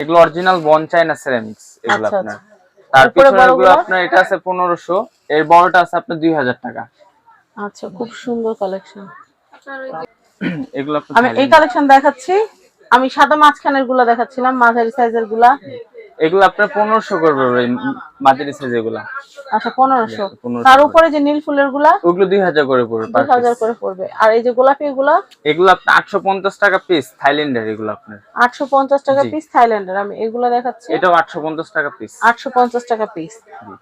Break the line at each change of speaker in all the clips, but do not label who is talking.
এগুলো অরিজিনাল বন চাইনা সেরামিক্স এগুলো
আচ্ছা,
আপনার। তার
উপরে
পিছনে এগুলো আপনার এটা আছে 1500 এর বড়টা আছে আপনার দুই হাজার টাকা।
আচ্ছা খুব সুন্দর কালেকশন
এগুলো
আমি এই কালেকশন দেখাচ্ছি। আমি সাদা মাঝখানেরগুলো দেখাচ্ছিলাম মাঝারি সাইজেরগুলা
এগুলো আপনার 1500 করবে মাঝারি সাইজ এগুলা।
আচ্ছা পনেরোশো।
1500
তার উপরে যে নীল ফুলেরগুলা
ওগুলো দুই হাজার করে পড়বে
দুই
per
হাজার
piece।
করে পড়বে। আর এই যে গোলাপি গুলা
এগুলো আপনার আটশো পঞ্চাশ টাকা পিস থাইল্যান্ডের এগুলো আপনার।
আটশো পঞ্চাশ টাকা পিস থাইল্যান্ডের আমি এগুলো দেখাচ্ছি।
এটাও আটশো পঞ্চাশ টাকা পিস
আটশো পঞ্চাশ টাকা পিস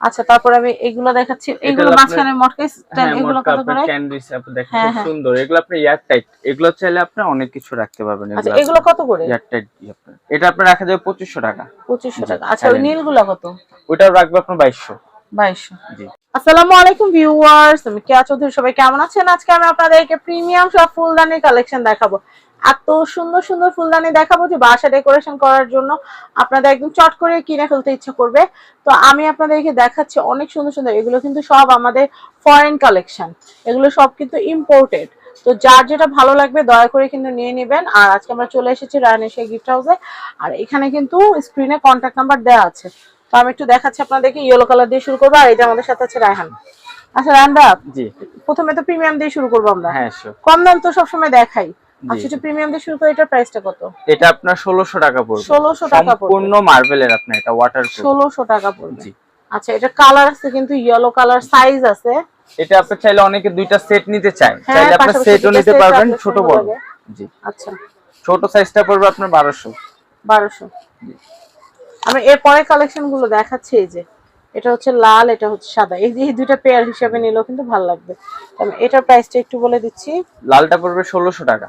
আচ্ছা তারপরে আমি এগুলো দেখাচ্ছি। এগুলো মাঝখানে মটকেস
হ্যাঁ
এগুলো কত করে?
ক্যান্ডিস আপনি দেখেন
হ্যাঁ,
খুব
হ্যাঁ।
সুন্দর। এগুলো আপনার এয়ার টাইট এগুলো চাইলে আপনি অনেক কিছু রাখতে পারবেন।
আচ্ছা এগুলো কত করে?
এয়ার টাইট এটা আপনার রাখা যাবে পঁচিশশো টাকা।
পঁচিশশো টাকা। আচ্ছা ওই নীলগুলা কত?
ওইটাও রাখবে আপনার বাইশশো।
বাইশশো।
জি।
আসসালামু আলাইকুম ভিউয়ার্স আমি কেয়া চৌধুরী সবাই কেমন আছেন? আজকে আমি আপনাদেরকে প্রিমিয়াম সব ফুলদানির কালেকশন দেখাবো। এত সুন্দর সুন্দর ফুলদানি দেখাবো যে বাসা ডেকোরেশন করার জন্য আপনাদের একদম চট করে কিনে ফেলতে ইচ্ছা করবে। তো আমি আপনাদেরকে দেখাচ্ছি অনেক সুন্দর সুন্দর এগুলো কিন্তু সব আমাদের ফরেন কালেকশন এগুলো সব কিন্তু ইম্পোর্টেড তো যার যেটা ভালো লাগবে দয়া করে কিন্তু নিয়ে নেবেন। আর আজকে আমরা চলে এসেছি রায়নেশিয়া গিফট হাউসে আর এখানে কিন্তু স্ক্রিনে কন্ট্যাক্ট নাম্বার দেওয়া আছে। তো আমি একটু দেখাচ্ছি আপনাদেরকে ইয়েলো কালার দিয়ে শুরু করব আর এটা আমাদের সাথে আছে রায়হান। আচ্ছা রায়হান দা
জি।
প্রথমে তো প্রিমিয়াম দিয়ে শুরু করব আমরা।
হ্যাঁ
কম দাম তো সবসময় দেখাই।
জি।
আচ্ছা প্রিমিয়াম দিয়ে শুরু করে এটার প্রাইসটা কত?
এটা আপনার টাকা পড়বে।
1600 টাকা পড়বে।
সম্পূর্ণ মার্বেলের আপনার এটা
টাকা পড়বে।
জি।
আচ্ছা এটা কালার আছে কিন্তু ইয়েলো কালার সাইজ আছে।
এটা আপনি চাইলে অনেকে দুইটা সেট নিতে চায়।
হ্যাঁ,
চাইলে আপনি সেটও নিতে পারবেন ছোট বড়। জি।
আচ্ছা।
ছোট সাইজটা পড়বে আপনার বারোশো।
বারোশো। আমি এর পরের কালেকশনগুলো দেখাচ্ছি এই যে। এটা হচ্ছে লাল এটা হচ্ছে সাদা। এই যে দুইটা পেয়ার হিসাবে নিলেও কিন্তু ভালো লাগবে। এটার প্রাইসটা একটু বলে দিচ্ছি।
লালটা পড়বে ষোলোশো টাকা।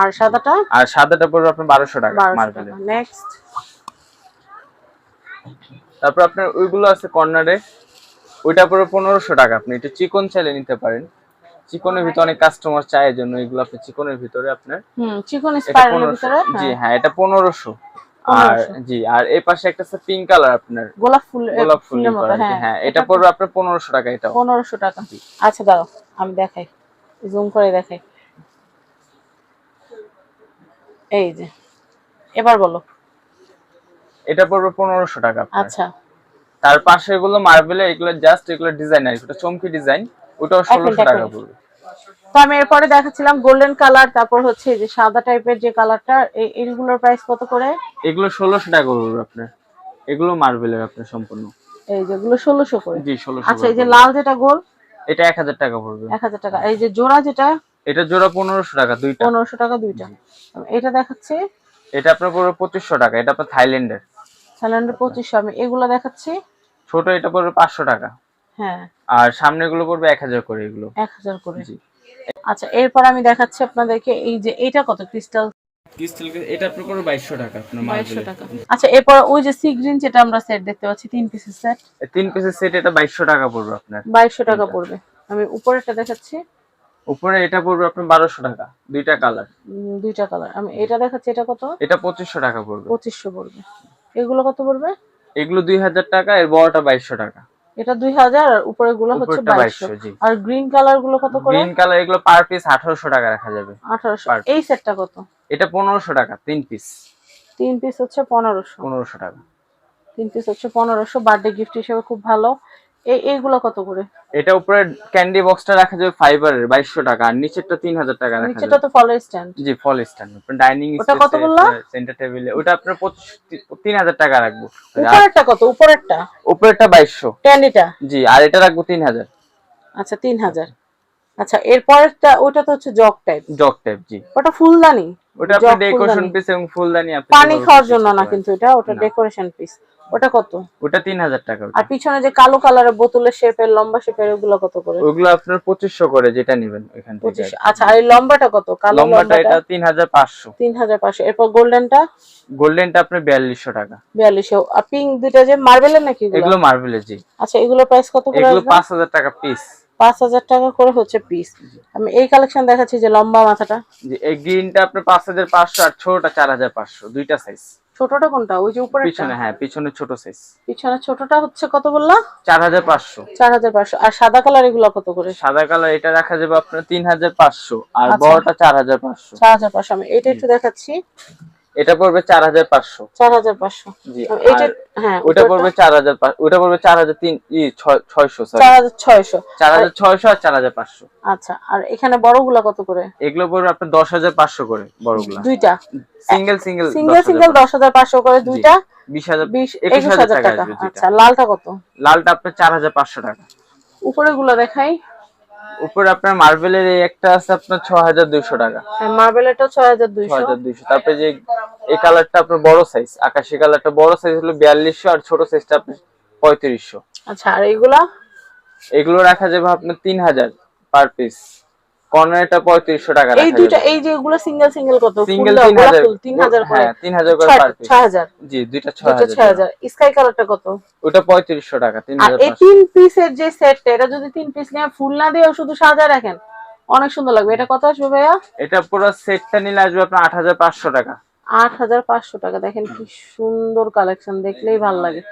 আর সাদাটা?
আর সাদাটা পড়বে আপনার বারোশো টাকা
টাকা। নেক্সট
তারপর আপনার ওইগুলো আছে কর্নারে। ওইটা পড়বে পনেরোশো টাকা। আপনি এটা চিকন চাইলে নিতে পারেন। চিকনের ভিতরে অনেক কাস্টমার চায় জন্য এগুলো আপনি চিকনের ভিতরে আপনার
হুম চিকন স্পাইরালের ভিতরে?
জি
হ্যাঁ,
হ্যাঁ এটা পনেরোশো। আর জি আর এই পাশে একটা আছে পিঙ্ক কালার আপনার।
গোলাপ ফুল
গোলাপ ফুল
ফুলের মতো হ্যাঁ
হ্যাঁ এটা পড়বে আপনার পনেরোশো টাকা এটাও।
পনেরোশো টাকা। আচ্ছা দাঁড়াও আমি দেখাই। জুম করে দেখাই। এই যে এবার বলো।
এটা পড়বে পনেরোশো টাকা আপনার।
আচ্ছা।
তার পাশে এগুলো মার্বেলে এগুলো জাস্ট এগুলো ডিজাইনার এটা চমকি ডিজাইন ওটাও ষোলোশো
এক
টাকা
মিনিট।
পড়বে।
তো আমি এরপরে দেখাচ্ছিলাম গোল্ডেন কালার তারপর হচ্ছে যে সাদা টাইপের যে কালারটা এইগুলোর প্রাইস কত করে?
এগুলো ষোলোশো টাকা আপনার। এগুলো মার্বেলের আপনার সম্পূর্ণ।
এই যেগুলো ষোলোশো করে।
জি ষোলোশো
আচ্ছা এই যে লাল যেটা গোল
এটা এক হাজার টাকা পড়বে।
এক হাজার টাকা। এই যে জোড়া যেটা
এটা জোড়া পনেরোশো টাকা দুইটা।
পনেরোশো টাকা দুইটা। এটা দেখাচ্ছি।
এটা আপনার পড়বে পঁচিশশো টাকা এটা আপনার থাইল্যান্ডের।
স্যালেন্ডার পঁচিশশো আমি এগুলো দেখাচ্ছি।
ছোট এটা পড়বে পাঁচশো টাকা।
হ্যাঁ।
আর সামনে গুলো পড়বে এক হাজার করে এগুলো।
এক হাজার করে।
জি।
আচ্ছা এরপর আমি দেখাচ্ছি আপনাদেরকে এই যে এটা কত? ক্রিস্টাল
এটা আপনার টাকা আপনার
টাকা। আচ্ছা এরপর ওই যে সি গ্রিন যেটা আমরা সেট দেখতে পাচ্ছি তিন পিসের সেট
তিন পিসের সেট এটা বাইশশো টাকা পড়বে আপনার।
বাইশশো টাকা পড়বে। আমি উপরেরটা দেখাচ্ছি।
উপরে এটা পড়বে আপনার বারোশো টাকা দুইটা কালার
দুইটা কালার আমি এটা দেখাচ্ছি এটা কত?
এটা পঁচিশশো টাকা পড়বে।
পঁচিশশো পড়বে। এগুলো কত পড়বে?
এগুলো দুই হাজার টাকা এর বড়টা বাইশশো টাকা।
এটা দুই হাজার আর উপরে গুলো হচ্ছে
2200, জি।
আর গ্রিন কালারগুলো কত করে?
গ্রিন কালার এগুলো পার পিস আঠারোশো টাকা রাখা যাবে।
আঠারোশো।
Per
এই সেটটা কত?
এটা পনেরোশো টাকা তিন পিস
তিন পিস হচ্ছে পনেরোশো।
পনেরোশো টাকা।
তিন পিস হচ্ছে পনেরোশো। বার্থডে গিফট হিসেবে খুব ভালো। এইগুলো কত করে?
এটা উপরে ক্যান্ডি বক্সটা রাখা যাবে ফাইবারের বাইশশো টাকা আর নিচেরটা তিন হাজার টাকা রাখা যাবে
তো ফলো স্ট্যান্ড
জি ফল স্ট্যান্ড ডাইনিং
ওটা কত বললা?
সেন্টার টেবিলে ওটা আপনার পঁচিশ তিন হাজার টাকা রাখব।
উপরেরটা কত? উপরেরটা?
উপরেরটা বাইশশো।
ক্যান্ডিটা
জি আর এটা রাখব তিন হাজার
আচ্ছা তিন হাজার আচ্ছা এরপরেরটা ওটা তো হচ্ছে জগ টাইপ
জগ টাইপ জি।
ওটা ফুলদানি?
ওটা
জগ
আপনার ডেকোরেশন। পিস এবং ফুলদানি আপনি
পানি খাওয়ার জন্য না কিন্তু এটা ওটা ডেকোরেশন পিস ওটা কত।
ওটা তিন হাজার টাকা
আর পিছনে যে কালো কালারের বোতলের শেপের লম্বা শেপের ওগুলো কত করে?
ওগুলো আপনার পঁচিশশো করে যেটা নেবেন ওইখান থেকে
আচ্ছা আর এই লম্বাটা কত? কালো
লম্বাটা এটা তিন হাজার পাঁচশো।
তিন হাজার পাঁচশো। এরপর গোল্ডেনটা?
গোল্ডেনটা আপনার বিয়াল্লিশশো টাকা।
বিয়াল্লিশশো। আর পিঙ্ক দুইটা যে মার্বেলের নাকি এগুলো?
এগুলো মার্বেলের জি।
আচ্ছা এগুলো প্রাইস কত করে
এগুলো
আসবে?
পাঁচ হাজার টাকা পিস
পাঁচ হাজার টাকা করে হচ্ছে পিস আমি এই কালেকশন দেখাচ্ছি যে লম্বা মাথাটা।
এই গ্রিনটা আপনার পাঁচ হাজার পাঁচশো আর ছোটটা চার হাজার পাঁচশো দুইটা সাইজ
ছোটটা কোনটা? ওই যে উপরে
পিছনে হ্যাঁ পিছনে ছোট সাইজ
পিছনে ছোটটা হচ্ছে কত বললা?
চার হাজার পাঁচশো।
চার হাজার পাঁচশো। আর সাদা কালার এগুলো কত করে?
সাদা কালার এটা রাখা যাবে আপনার তিন হাজার পাঁচশো। আর
আচ্ছা।
বড়টা চার হাজার পাঁচশো।
চার হাজার পাঁচশো। আমি এটা একটু দেখাচ্ছি।
এটা পড়বে চার হাজার পাঁচশো।
চার হাজার পাঁচশো।
জি
হ্যাঁ
ওটা পড়বে চার হাজার ওটা পড়বে চার হাজার তিন ছয়শো
চার হাজার ছয়শো।
চার হাজার ছয়শো আর চার হাজার পাঁচশো।
আচ্ছা আর এখানে বড়গুলা কত করে?
এগুলো পড়বে আপনার দশ হাজার পাঁচশো করে বড়গুলা।
দুইটা।
সিঙ্গেল সিঙ্গেল
সিঙ্গেল সিঙ্গেল দশ হাজার পাঁচশো করে দুইটা।
বিশ হাজার
বিশ
একুশ হাজার টাকা।
আচ্ছা লালটা কত?
লালটা আপনার চার হাজার পাঁচশো টাকা।
উপরে গুলা দেখাই।
উপরে আপনার মার্বেলের এই একটা আছে আপনার ছ হাজার দুইশো টাকা।
মার্বেলেরটা
ছ
দুইশো।
হাজার দুইশো। তারপরে যে এই কালারটা আপনার বড় সাইজ আকাশি কালারটা বড় সাইজ হলো বিয়াল্লিশশো আর ছোট সাইজটা আপনি 3500
আচ্ছা আর এইগুলা
এগুলো রাখা যাবে আপনার তিন হাজার পার পিস কর্নারটা পঁয়ত্রিশশো টাকা
এই দুইটা এই যে এগুলো সিঙ্গেল সিঙ্গেল কত?
সিঙ্গেল
করে।
হ্যাঁ করে পার পিস জি দুইটা
স্কাই কালারটা কত?
ওটা পঁয়ত্রিশশো টাকা
আর এই তিন পিসের যে সেটটা এটা যদি তিন পিস নিয়ে ফুল না দিয়েও শুধু সাজায় রাখেন অনেক সুন্দর লাগবে। এটা কত আসবে ভাইয়া?
এটা পুরো সেটটা নিলে আসবে আপনার আট হাজার পাঁচশো টাকা।
আট হাজার পাঁচশো টাকা। দেখেন কি সুন্দর কালেকশন দেখলেই ভালো লাগে।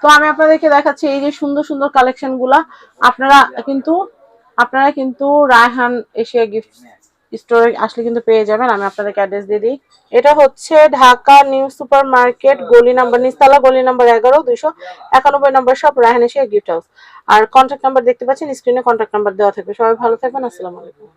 তো আমি আপনাদেরকে দেখাচ্ছি এই যে সুন্দর সুন্দর কালেকশনগুলা। আপনারা কিন্তু আপনারা কিন্তু রায়হান এশিয়া গিফট স্টোরে আসলে কিন্তু পেয়ে যাবেন, আমি আপনাদেরকে অ্যাড্রেস দিয়ে দিই। এটা হচ্ছে ঢাকা নিউ সুপার মার্কেট গলি নাম্বার নিস্তালা, গলি নাম্বার এগারো, দুইশো একানব্বই নাম্বার সব রায়হান এশিয়া গিফট হাউস আর কন্ট্যাক্ট নাম্বার দেখতে পাচ্ছেন স্ক্রিনে কন্ট্যাক্ট নাম্বার দেওয়া থাকবে। সবাই ভালো থাকবেন, আসসালামু আলাইকুম।